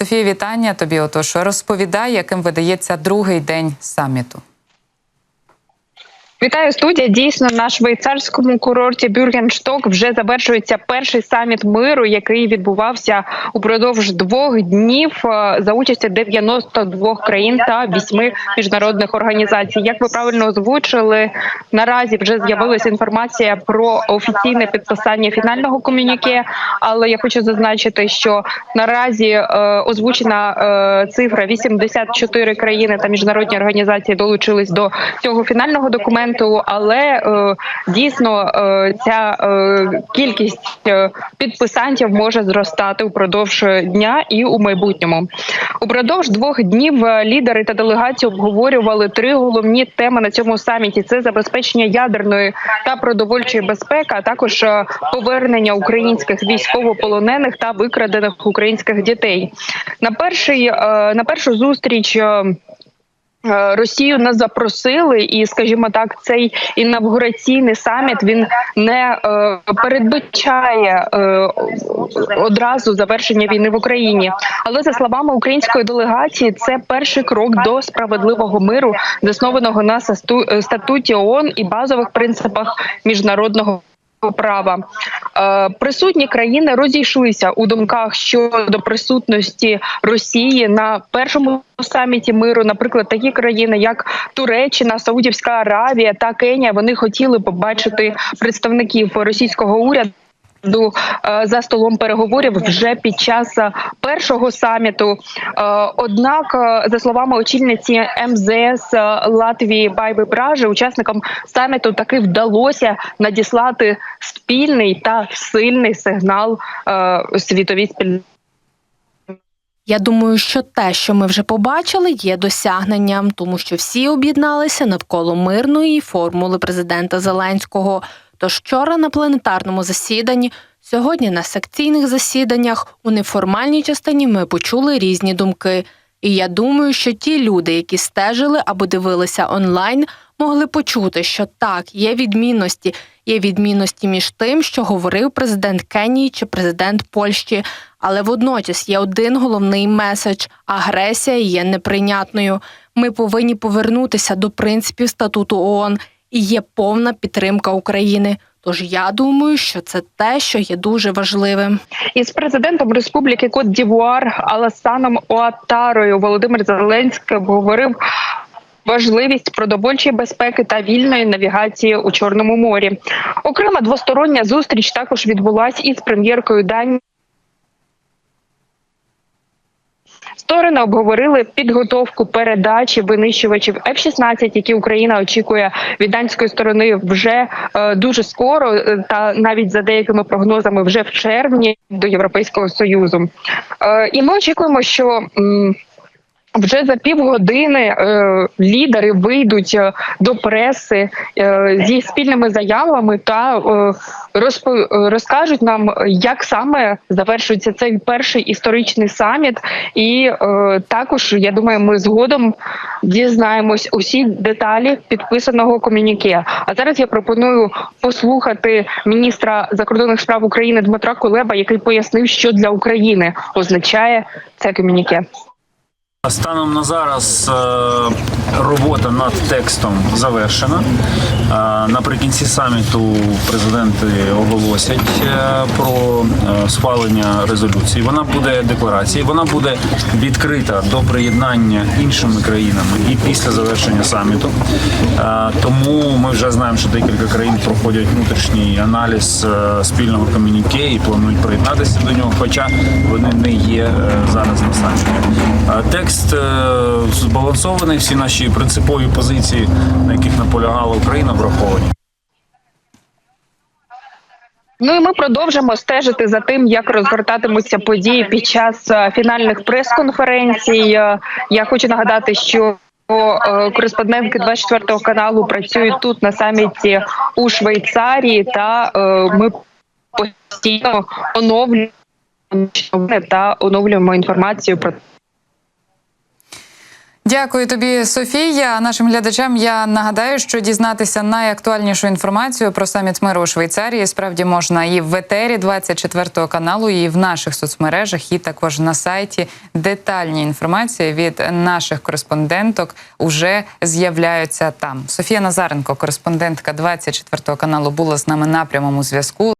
Софія, вітання тобі. Отож, розповідай, яким видається другий день саміту. Вітаю студія. Дійсно, на швейцарському курорті Бюргеншток вже завершується перший саміт миру, який відбувався упродовж двох днів е, за участі 92 країн та вісьми міжнародних організацій. Як ви правильно озвучили, наразі вже з'явилася інформація про офіційне підписання фінального комюніке. Але я хочу зазначити, що наразі е, озвучена е, цифра 84 країни та міжнародні організації долучились до цього фінального документу. Але е, дійсно е, ця е, кількість підписантів може зростати упродовж дня і у майбутньому. Упродовж двох днів лідери та делегації обговорювали три головні теми на цьому саміті: це забезпечення ядерної та продовольчої безпеки, а також повернення українських військовополонених та викрадених українських дітей. На перший на першу зустріч. Е, Росію не запросили, і скажімо так, цей інавгураційний саміт він не е, передбачає е, одразу завершення війни в Україні. Але за словами української делегації, це перший крок до справедливого миру, заснованого на статуті ООН і базових принципах міжнародного. Права присутні країни розійшлися у думках щодо присутності Росії на першому саміті миру. Наприклад, такі країни, як Туреччина, Саудівська Аравія та Кенія, вони хотіли побачити представників російського уряду. Е, За столом переговорів вже під час е, першого саміту. Е, Однак, за словами очільниці МЗС Латвії Байби Бражи, учасникам саміту таки вдалося надіслати спільний та сильний сигнал світовій спільноті. Я думаю, що те, що ми вже побачили, є досягненням, тому що всі об'єдналися навколо мирної формули президента Зеленського. Тож вчора на планетарному засіданні, сьогодні на секційних засіданнях, у неформальній частині ми почули різні думки. І я думаю, що ті люди, які стежили або дивилися онлайн, могли почути, що так, є відмінності, є відмінності між тим, що говорив президент Кенії чи президент Польщі. Але водночас є один головний меседж: агресія є неприйнятною. Ми повинні повернутися до принципів статуту ООН і є повна підтримка України. Тож я думаю, що це те, що є дуже важливим. Із президентом Республіки Кот Дівуар Аласаном Оатарою Володимир Зеленський обговорив важливість продовольчої безпеки та вільної навігації у Чорному морі. Окрема двостороння зустріч також відбулась із прем'єркою Данії. Сторони обговорили підготовку передачі винищувачів F-16, які Україна очікує від данської сторони вже е, дуже скоро, е, та навіть за деякими прогнозами вже в червні до Європейського союзу. Е, і ми очікуємо, що. м, вже за півгодини е, лідери вийдуть е, до преси е, зі спільними заявами та е, розпо, е, розкажуть нам, як саме завершується цей перший історичний саміт. І е, також я думаю, ми згодом дізнаємось усі деталі підписаного комюніке. А зараз я пропоную послухати міністра закордонних справ України Дмитра Кулеба, який пояснив, що для України означає це комюніке. Станом на зараз е, робота над текстом завершена. Е, Наприкінці саміту президенти оголосять е, про схвалення резолюції. Вона буде декларацією, вона буде відкрита до приєднання іншими країнами і після завершення саміту. Тому ми вже знаємо, що декілька країн проходять внутрішній аналіз спільного комюніке і планують приєднатися до нього, хоча вони не є зараз на саміті. Текст е, збалансований, всі наші принципові позиції, на яких наполягала Україна, враховані. Ну і ми продовжимо стежити за тим, як розгортатимуться події під час е, фінальних прес-конференцій. Е, Я хочу нагадати, що кореспондентки 24 каналу працюють тут на саміті у Швейцарії, та ми постійно оновлюємо та оновлюємо інформацію про Дякую тобі, Софія. Нашим глядачам я нагадаю, що дізнатися найактуальнішу інформацію про саміт миру у Швейцарії справді можна і в етері 24 каналу, і в наших соцмережах, і також на сайті. Детальні інформації від наших кореспонденток уже з'являються там. Софія Назаренко, кореспондентка 24 каналу, була з нами на прямому зв'язку.